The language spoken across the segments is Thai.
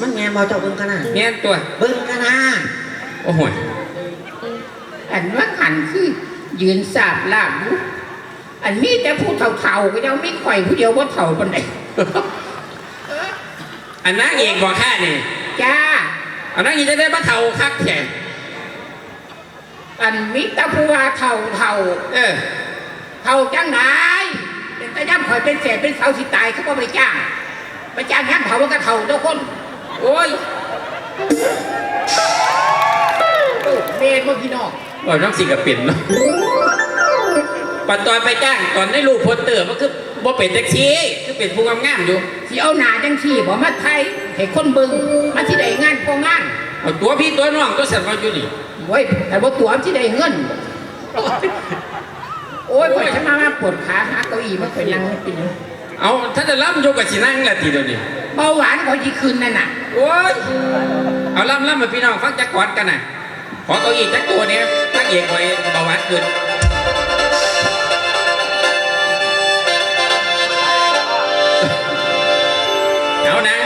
มันแม่นบ่เจ้าเบิ่งกันนะแม่นตัว เบิ่งกันนะโอ้โหยอันว่าหันคือยืนสาบลาบอยู่อันมีแต่ผู้เฒ่าๆก็ยังมีข่อยผู้เดียวว่าเฒ่าปานใดอันนางเอกบอกข้านี่จ้าอันนางเอกจะได้มาเท่าคักแขนอันมีแต่ผู้ว่าเฒ่าเฒ่าเออเฒ่าจังไหนเป็นตาย่ำข่อยเป็นแสบเป็นเสาสิตายเขาก็ไปจ้างไปจ้างย่ำเฒ่ามันก็เฒ่าทุกคน โอ้ยเออเมนว่าพี่น้องโอ้ยน้องสิกับเป็นเนาะปัดตอนไปจ้างตอนได้รูปโพสเตอร์มันคือบ่เป็นแท็กซี่คือเป็นผู้งามๆอยู่สิเอาหนาจังสี่บ่มาไทยให้คนเบิ่งมาที่ใดงานพองานเอาตัวพี่ตัวน้องตัวสัตว์มาอยู่นี่โอ้ยแต่ว่าตัวที่ใดเงิน โอ้ยปวดฉันมามาปวดขาหาเก้าอี้มาไปนั่งเป็นหยังเอาถ้าจะล่ำอยกกับสินั่งละทีเดียวนี่ เบาหวานเขาจีคืนนั่นน่ะ โอ้ย เอาล่ำล่ำมาพี่น้องฟังจักกอดกันน่ะ ขอเก้าอี้จักตัวเนี้ยถ้าเอกไว้เบาหวานเกินเอานะ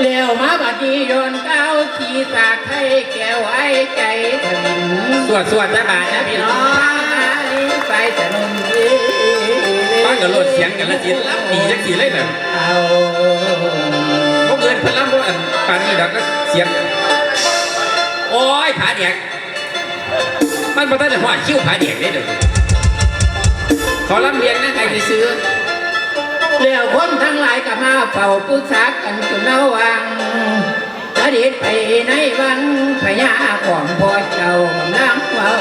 เลี้ยวมาบัดนี้โยนเก้าขี่สากให้แก้วไอ้ใจถลินสวดสวดจ้าบาทนะพี่น้องไปสนุนฟัง กับโลดเสียงกันละจีล่ำดีจักสีเลยน่ะเอาพวกเงินเพิ่นล่ำพวกอันปานนี้ดอกก็เสียง โอ้ยผาเดียกมันบ่ทันได้หัวคิ้วผาเดียกได้เด้อขอล่ำเรียงนะใครไปซื้อเลี้ยวคนทั้งหลายก็มาเฝ้าปรึกษากันจนเอาวังเสด็จไปในวังพญาของพ่อเจ้ากำลังเฝ้า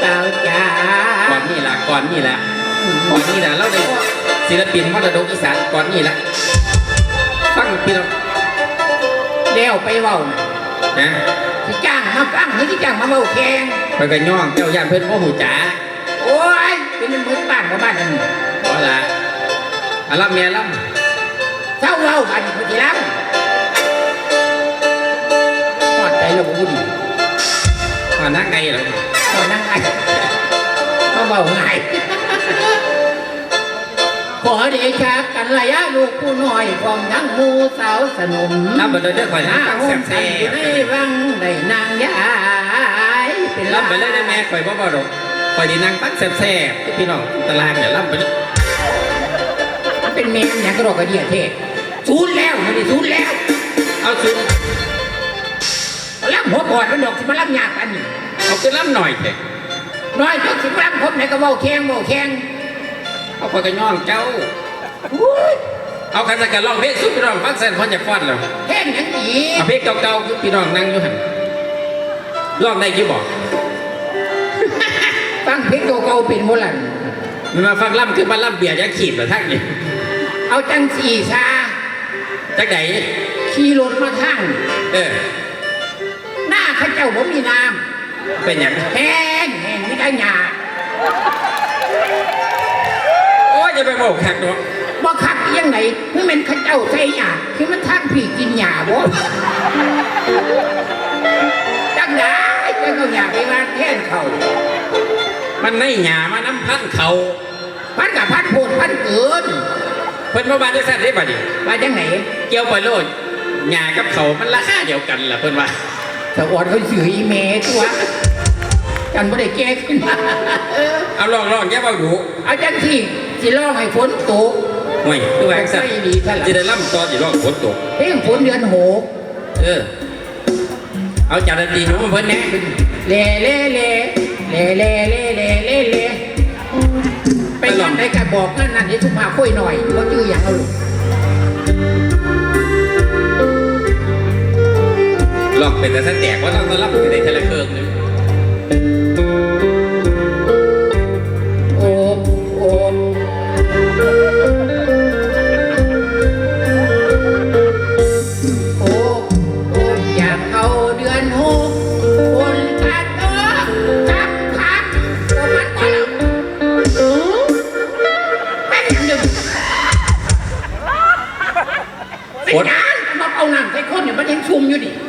เจ้าจ้าก่อนนี่ล่ะก่อนนี่แหละ ก่อนนี่แหละเราได้ศิลปินมรดกอีสานก่อนนี่แหละฟังพี่น้องเลี้ยวไปเว้าน่ะนะสิจ้างมาฟังหรือสิจ้างมาเว้าแข่งไปก็ย่องเจ้าย่านเพิ่นโอ้หูจ๋าโอ้ยเป็นมันมืดบ้านกับบ้านนั่นบ่ล่ะอาล่ำแม่ล่เศร้าเล่าบ้านคนที่รับทอดใจเราบุญำมานักไงเหรอทอดนั่งไงมาเบาง่ายขอเดชะกันระยะลูกผู้น้อยของทั้งหมูสาวสนุมล่ำไปเลยเด้อข่อยหนะน้าฟังห้อแซ่งบกันอยู่ในๆวังได้นางยายเป็นล่ำไปเลยนะแม่ข่อยบ่บ่ดอกข่อยดีนั่งฟังแซ่บๆพี่น้องตารางเนี่ยล่ำไปเลยมันเป็นเมนอย่างกระโดดกระเดียเทศศูนย์แล้วมันได้ศูนย์แล้วเอาคืนรับหัวปอดมันดอกสิมารับยากกันนี่เอาคืนล่ำหน่อยเถอะน้อยจกสิมารับผมไหนก็เว้าแข้งเว้าแข้ง เอาข่อยก็ย่องเจ้าอุ้ยเอาคันสักกันร้องเพลงสุดพี่น้องฟังแซ่บพอจะฟ้อนแล้วแข้งหยังอีกเอาเพลงเก่าๆคือพี่น้องนั่งอยู่หันร้องได้อยี่บอกฟังเพลงเก่าๆเป็นโบราณมันมาฟังล่ำคือมาล่ำเบียร์ยักขีดเหรอทั้งนี่เอาจังสีชาจักไหนขี่รถมาทั้งเออหน้าเข้าเจ้าผมมีน้เป็นอย่างำแห้งแห้งไม่ได้หยาโอ้ย จะไปบอกแขกเนาะบ่คักยังไหนเมื่อมันข้าเจ้าใส่หยาคือมันทั้งผีกินหยาบ่จังได้จังเอาหยาไปวางแท่นเขา มันในหยามาน้ำพันเขาพันกับพันโพดพันเกินเพิ่นมาบานได้สั้นได้บัดนี้ว่าจังไหนเกี่ยวไปโลดหยากับเขามันราคาเดียวกันล่ะเพิ่นว่าสะออนเขาสื่ออีเมตัวกันบ่ได้แก้ขึ้นมาเอาลองลองแย่เบาดูเอาจังที่ สิร้องให้ฝนตกห่วยตัวแองสัตไม่ดีเท่าไหร่จะได้ล่ำตอนสิลองฝนตก เพลงฝนเดือนหกเออ เอาจารตีหนูมาเพิ่นแหน่เล่เล่เล่เล่เล่เล่เล่เล่เล่ไปนั่นได้ก็บอกนั่นนั่นให้ทุกมาคุยหน่อยว่าชื่ออย่างเอาลูกลองเป็นแต่สแตกว่าต้องรับอยู่ในเทเลเครื่องนึง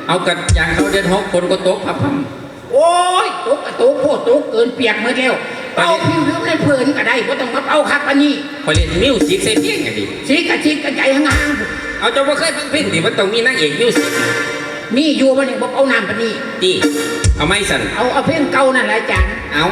เอากันอย่างเขาเดือนหกคนก็ตกพับพัมโอ้ยตกกระตุกโคตรตกเกินเปียกหมือแล้วเป่าผิวผิวในเพลินก็ได้ก็ต้องมาเป่าคักปานนี้พอเรียนมิวสิกเซเพียงไงดิสีกระชิกกระใจห่างเเอาเจ้าบ่เคยฟังเพลงดิมันต้องมีนางเอกอยู่สิมีอยู่มันนี่บอกเอาน้ำปานนี่ตีเอาไม่สั่นเอาเอาเพลงเก่านั่นแหละอาจารย์เอา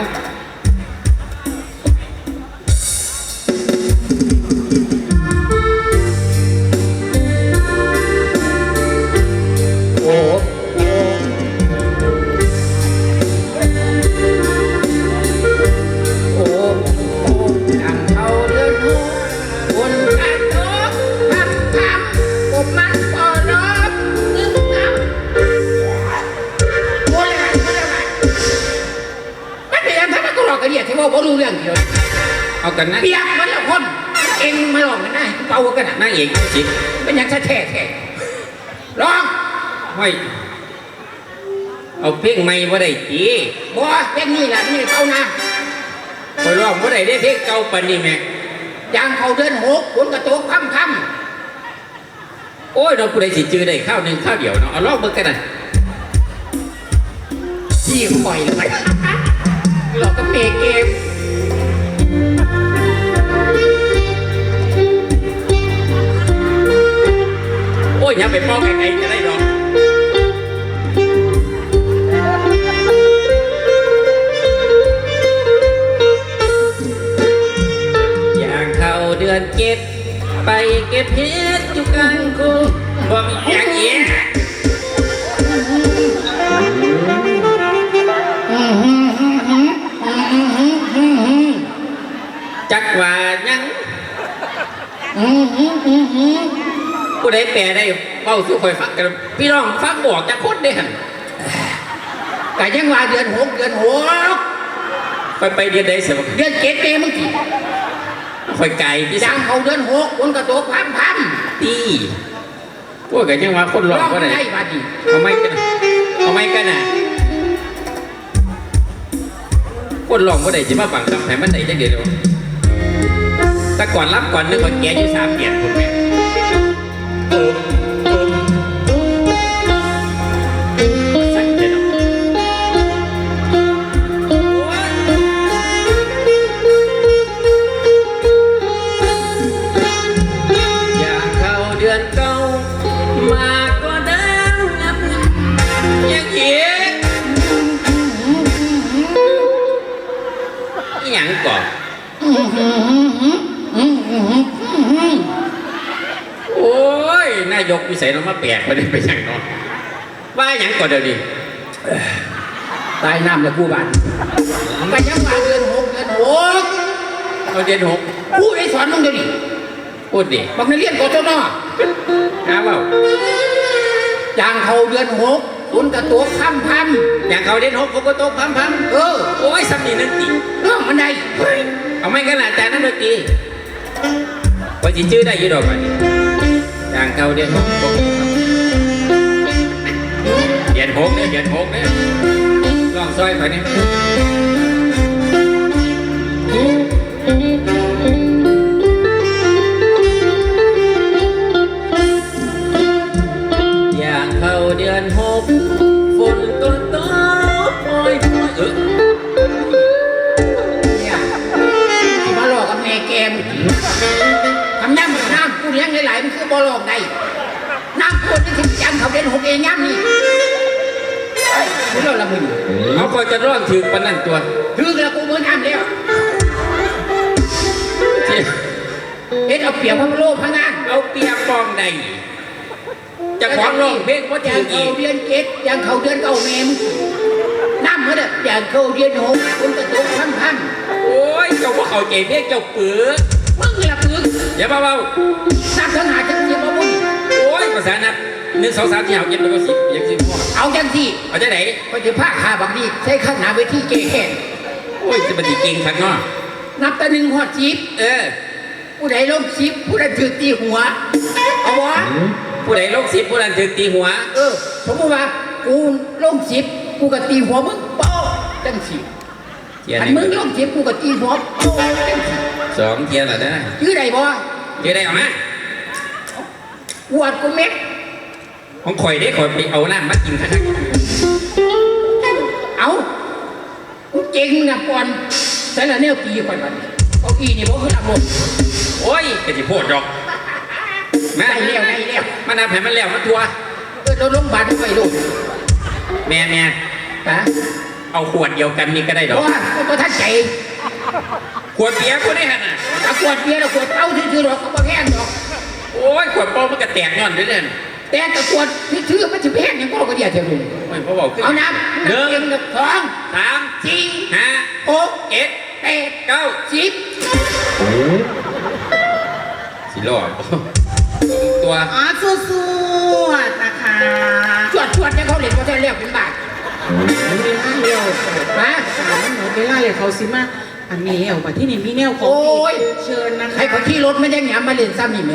กันนะเปียกมันละคน เองมาหลอกกันได้เป่ากันอะนางเอกอยู่สิเป็นอย่างแท้แท้แท้ร้องห้อยเอาเพลงใหม่บ่ได้ตีบัวเป็นนี่แหละนี่เป่าน้คอยร้องบ่ได้ได้เพลงเก่าปานนี้แม่ำยางเขาเดินหกฝนกระตกค่ำค่โอ้ยเราผู้ใดสิจื้อได้ข้าวหนึงข้าวเดียวเนาะเอาลองเบิ่งกันน่ะำที่คอยเลยหลอกกับเมเกม ยอย่าไปเป้าไกลๆจะได้ดอกอย่างเข้าเดือนเจ็ดไปเก็บเห็ดอยู่กลางคุงบ่มีอย่างเงี้ยจักว่ายัง ผู้ใดแปลได้เป้าสู่คอยฟังกันพี่น้องฟังบอกจะคนได้หันแต่ยังว่าเดือนหกเดือนหกคอยไปเดือนใดเสียเดือนเจ็ดเมมึงกี่คอยไกลพี่ยาสังงเขาเดือนหกฝนกระตกค่ำค่ตีพวกกันยังว่าคนำหลอกร้องก็ได้ได้บัดนี้เอาไม่กันเอาไม่กันน่ะคนหลอกก็ได้จะมาบังคับให้มันได้จังเดียวแต่ก่อนรับก่อนนึกว่าแกอยู่สามเดือนคุ ณแนายกวิสัยเรามาแปลกไปได้ไปอย่างเนอนว่าอหย่างก่อนเดี๋ยวนี้ตายน้ำแล้วกูบัดแต่ยังว่าเดือนหกเดือนหกเอาเดือนหกผู้ได้สอนมึงเดี๋ยวนี้พูดดิบอกนักเรียนกศนหาเปล่ายางเขาเดือนหกฝนกระตกค่ำค่อย่างเขาเดือนหกเขาก็ตกพัมพัมำเออโอ้ยสำนีนั่นตีเรื่องมันใดเฮ้ยเอาไม่กันหลานแต่นั่นเลยตีว่าสิชื่อได้อยี่ดอกอันนี้อ ย่างเขาเดือนหกหกเดือนหกเนี่ยเดือนหกเนี่ยลองซอยไปเนี่ยอย่างเข้าเดือน หกเองย่ำนี่เฮ้ยมึงเล่าละมึงเขาก็จะร้อนถึงปานนั่นตัวถือแล้วกูเหมือนน้ำแล้วที่เฮ็ดเอาเปรียบพระโลกพระงานเอาเปียกปองใดจะขอร้องเพลงว่าอถึย่างงเขาอีกเดือนเจ็ดอย่างเขาเดือนเก้าเมมน้ำมันอะอย่างเขาเดือนหกคนกระตกพันพันโอ้ยเจ้าว่าเขาใจเพลงเจ้าเปื้อมึงละปึกอย่าเบาน้ำทั้งหา หนึ่งสองสามสี่ห้าเจ็ดแปดเก้าสิบยังสิบพ่อเอาจังสิเอาจะไหนก็จะพาขาบักดีใช้ข้างหน้าเวทีเกแข่งโอ้ยจะปฏิเก่งทักเนาะนับแต่หนึ่งหอดจีบเออ ผู้ใดลงจีบผู้ใดถือตีหัว เอาวะผู้ใดลงสิบผู้นั้นถึงตีหัว เออ สมมติว่ากูลงจีบกูก็ตีหัวมึงโป๊ะจังสิเทียนอันหมึนึ่งงลงจีบกูก็ตีหัวโป๊ะจังสิสองเทียนละได้ยื้อใดบ่เทียนได้เอามาอวดกูเม็ด ของข่อยได้ข่อยไปเอาน้ำมากินทักเอากูเจ๋งนะก่อนใส่ละแนวตีก่อนบัดนี้เอาอีนี่บ่คืออับลมโอ้ยกะจิโพดดอกแม่ได้เร็วได้เร็วมันนับให้มันแล้วมันทัวเออเราลงพยาบาลไปลูกแม่แม่ฮะเอาขวดเดียวกันนี่ก็ได้ดอกโอ้ยก็ท่านใจขวดเบียร์กูได้หันน่ะเอาขวดเบียร์เราขวดเต้าที่คือหรอกเขาบอกแห้งหรอกโอ้ยขวดโป้มันก็แตกย้อนด้วยเนี่ย แต่ตะขวดที่ถือมันจะแห้งยังก็ก็เดียวเท่านี้ไม่พอบอกขึ้นเอาน้ำหนึ่น้ำเต็มงกับสองสามสี่ห้าหกเจ็ดแปดเก้าสิบสิรอดตัวอ๋อสวดๆนะคะชวดชวดเนี่ยเขาเรียกว่าจะเรียกเป็นบาทมันเป็นหน้าเดียวฮะถามมันหนูเวลาเลยเขาซิมาอันนี้เอาไปที่นี่มีแนวของโอ้ยเชิญนะคะให้เขาขี่รถไม่ได้หยามมาเล่นซ้ำนี่ไหม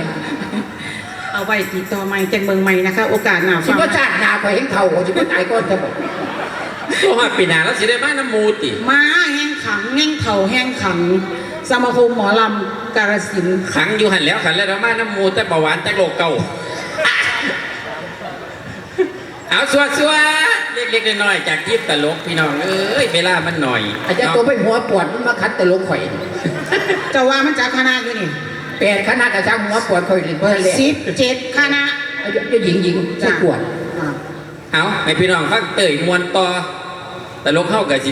เอาไว้ติดต่อใหม่แจ้งเมืองใหม่นะคะ โอกาสหน้าสิฟังว่าชาติหนาไปเห็นเขาสิว่าตายก้อนจะบอกตัวมาปีหนาแล้วสิได้มาน้ำมูติมาแห้งขังแห้งเข่าแห้งขัง สมาคมหมอลำกาลสินธุ์ขังอยู่หันแล้วขันแล้วมาน้ำมูแต่เบาหวานแต่โรคเก่าเอาสวดสวดเล็กๆน้อยๆจากยิบตลกพี่น้องเอ้ยเวลามันหน่อยอาจจะตัวไปหัวปวดมันมาคัดแต่ลงข่อย เจะว่ามันจากคณะอยู่นี่ แปดคณะกระชังหัวปวดข่อยเล่นเพราะอะไรสิบเจ็ดคณะจะหญิงหญิงจะปวดอ่าเอาให้พี่น้องฟังเตยมวนต่อตลกเข้ากับสิ